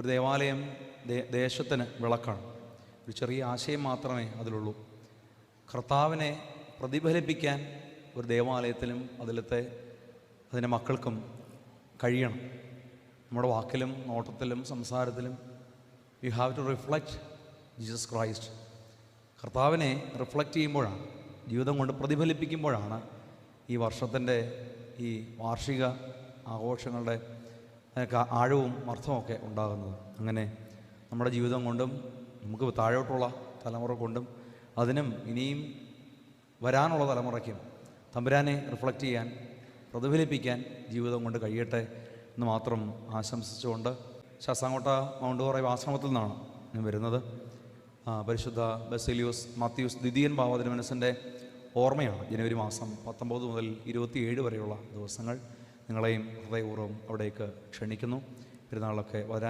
ഒരു ദേവാലയം ദേശത്തിന് വിളക്കാണ്. ഒരു ചെറിയ ആശയം മാത്രമേ അതിലുള്ളൂ. കർത്താവിനെ പ്രതിഫലിപ്പിക്കാൻ ഒരു ദേവാലയത്തിലും അതിലത്തെ അതിന്റെ മക്കൾക്കും കഴിയണം. നമ്മുടെ വാക്കിലും നോട്ടത്തിലും സംസാരത്തിലും you have to reflect Jesus Christ കർത്താവിനെ റിഫ്ലക്റ്റ് ചെയ്യുമ്പോഴാണ് ജീവിതം കൊണ്ട് പ്രതിഫലിപ്പിക്കുമ്പോഴാണ് ഈ വർഷത്തിന്റെ ഈ വാർഷിക ആഘോഷങ്ങളുടെ അതിനൊക്കെ ആഴവും അർത്ഥമൊക്കെ ഉണ്ടാകുന്നത്. അങ്ങനെ നമ്മുടെ ജീവിതം കൊണ്ടും നമുക്ക് താഴോട്ടുള്ള തലമുറ കൊണ്ടും അതിനും ഇനിയും വരാനുള്ള തലമുറയ്ക്കും തമ്പുരാനെ റിഫ്ലക്റ്റ് ചെയ്യാൻ പ്രതിഫലിപ്പിക്കാൻ ജീവിതം കൊണ്ട് കഴിയട്ടെ എന്ന് മാത്രം ആശംസിച്ചുകൊണ്ട് ശാസ്താംകോട്ട മൗണ്ട് കുറേ ആശ്രമത്തിൽ നിന്നാണ് ഞാൻ വരുന്നത്. പരിശുദ്ധ ബസേലിയോസ് മാത്യൂസ് ദ്വിതീയൻ ഭാവതിരുമനസിന്റെ ഓർമ്മയാണ് ജനുവരി മാസം പത്തൊമ്പത് മുതൽ ഇരുപത്തിയേഴ് വരെയുള്ള ദിവസങ്ങൾ. നിങ്ങളെയും ഹൃദയപൂർവം അവിടേക്ക് ക്ഷണിക്കുന്നു. പെരുന്നാളൊക്കെ വരാൻ